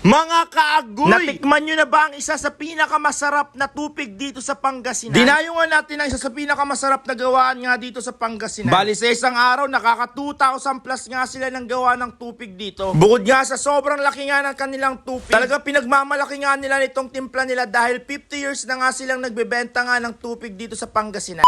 Mga kaagoy! Natikman nyo na ba ang isa sa pinakamasarap na tupig dito sa Pangasinan? Dinayo nga natin ang isa sa pinakamasarap na gawaan nga dito sa Pangasinan. Bali sa isang araw, nakaka 2,000 plus nga sila ng gawa ng tupig dito. Bukod nga sa sobrang laki nga ng kanilang tupig, talaga pinagmamalaki nga nila nitong timpla nila dahil 50 years na nga silang nagbebenta nga ng tupig dito sa Pangasinan.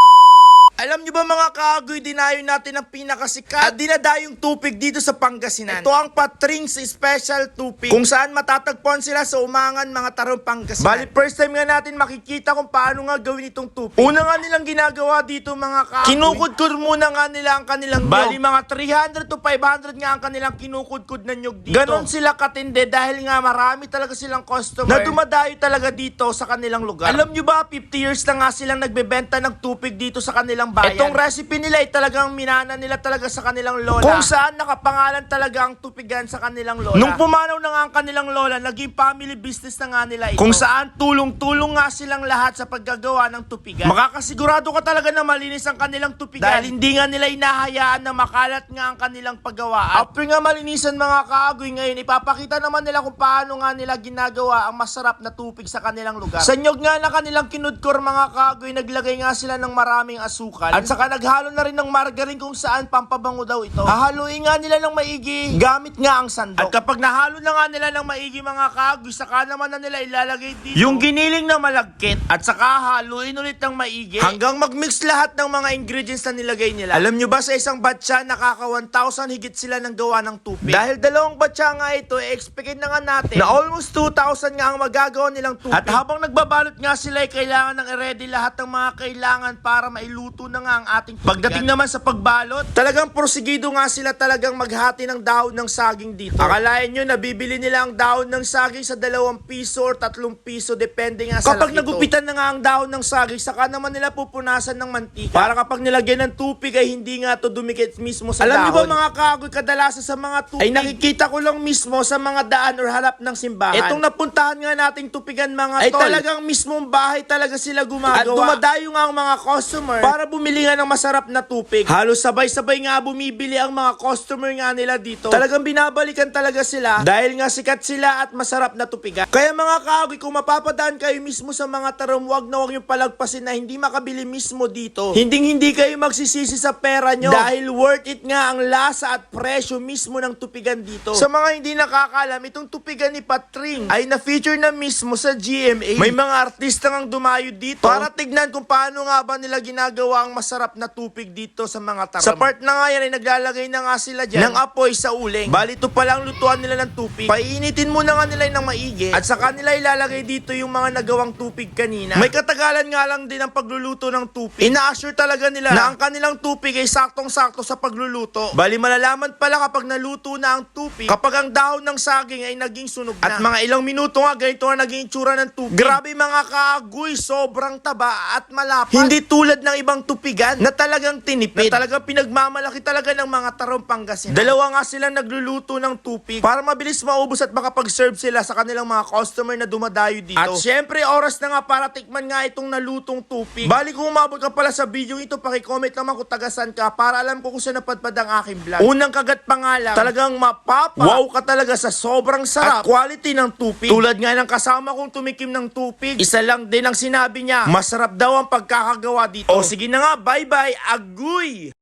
Alam nyo ba mga kaagoy, dinayo natin ang pinakasikat at dinadayong tupig dito sa Pangasinan. Ito ang Patrings Special Tupig kung saan matatagpuan sila sa umangan mga tarong Pangasinan. Bali, first time nga natin makikita kung paano nga gawin itong tupig. Una nga nilang ginagawa dito mga kaagoy. Kinukudkud muna nga nila ang kanilang Bali, mga 300 to 500 nga ang kanilang kinukudkud na nyug dito. Ganon sila katindi dahil nga marami talaga silang customer na dumadayo talaga dito sa kanilang lugar. Alam nyo ba, 50 years na nga silang nagbebenta ng tupig dito sa kanilang bayan. Itong recipe nila ay talagang minana nila talaga sa kanilang lola. Kung saan nakapangalan talaga ang tupigan sa kanilang lola. Nung pumanaw na nga ang kanilang lola, naging family business na nga nila ito. Kung saan tulong-tulong nga silang lahat sa paggagawa ng tupigan. Makakasigurado ka talaga na malinis ang kanilang tupigan. Dahil hindi nga nila inahayaan na makalat nga ang kanilang paggawaan. After nga malinisan mga kaagoy ngayon, ipapakita naman nila kung paano nga nila ginagawa ang masarap na tupig sa kanilang lugar. Sa nyog nga na kanilang kinudkor mga kaagoy, naglagay nga sila ng maraming asukal. At saka naghalo na rin ng margarine kung saan pampabango daw ito. Hahaluin nga nila ng maigi gamit nga ang sandok. At kapag nahalo na nga nila ng maigi mga kaagoy, saka naman na nila ilalagay dito yung giniling na malagkit. At saka haluin ulit ng maigi hanggang mag-mix lahat ng mga ingredients na nilagay nila. Alam nyo ba sa isang batcha, nakaka 1,000 higit sila ng gawa ng tupig. Dahil dalawang batcha nga ito, eh, expected na nga natin na almost 2,000 nga ang magagawa nilang tupig. At habang nagbabalot nga sila, eh, kailangan ng i-ready lahat ng mga kailangan para mailuto na nga ang ating. Pagdating naman sa pagbalot, talagang porsigido nga sila talagang maghati ng dahon ng saging dito. Akalain nyo, nabibili nila ang dahon ng saging sa dalawang piso or tatlong piso, depende nga sa Kapag nagupitan na nga ang dahon ng saging, saka naman nila pupunasan ng mantika. Para kapag nilagyan ng tupig ay hindi nga to dumikit mismo sa Alam dahon. niyo ba, mga kagoy, kadalasan sa mga tupig, ay nakikita ko lang mismo sa mga daan or harap ng simbahan. Itong napuntahan nga nating tupigan mga Ay, tol, tol. talagang mismong bahay talaga sila gumagawa. At dumadayo nga ang mga customer para bumili nga ng masarap na tupig. Halos sabay-sabay nga bumibili ang mga customer nga nila dito. Talagang binabalikan talaga sila dahil nga sikat sila at masarap na tupigan. Kaya mga kagoy, kung mapapadaan kayo mismo sa mga tarom, wag na wag yung palagpasin na hindi makabili mismo dito. Hindi hindi kayo magsisisi sa pera nyo dahil worth it nga ang lasa at presyo mismo ng tupigan dito. Sa mga hindi nakakalam, itong tupigan ni Patring ay na-feature na mismo sa GMA. May mga artista ngang dumayo dito para tignan kung paano nga ba nila ginagawa ang masarap na tupig dito sa mga taram. Sa part na nga yan ay naglalagay na nga sila dyan ng apoy sa uling. Bali ito pala ang lutuan nila ng tupig. Painitin muna nga nila ng maigi at saka nila ilalagay dito yung mga nagawang tupig kanina. May katagalan nga lang din ang pagluluto ng tupig. Ina-assure talaga nila na ang kanilang tupig ay saktong-sakto sa pagluluto. Bali malalaman pala kapag naluto na ang tupig kapag ang dahon ng saging ay naging sunog na. At mga ilang minuto nga ganito nga naging itsura ng tupig. Grabe mga kaagoy, sobrang taba at malapad. Hindi tulad ng ibang tupigan na talagang tinipid. Na talagang pinagmamalaki talaga ng mga tarong Pangasinan. Dalawa nga silang nagluluto ng tupig para mabilis maubos at makapag-serve sila sa kanilang mga customer na dumadayo dito. At syempre, oras na nga para tikman nga itong nalutong tupig. Bali kung umabot ka pala sa video ito, pakicomment naman kung tagasan ka para alam ko kung saan napadpad ang aking vlog. Unang kagat pa nga lang, talagang mapapa. Wow ka talaga sa sobrang sarap at quality ng tupig. Tulad nga ng kasama kong tumikim ng tupig, isa lang din ang sinabi niya, masarap daw ang pagkakagawa dito. O sige na nga, nga, bye-bye, agui!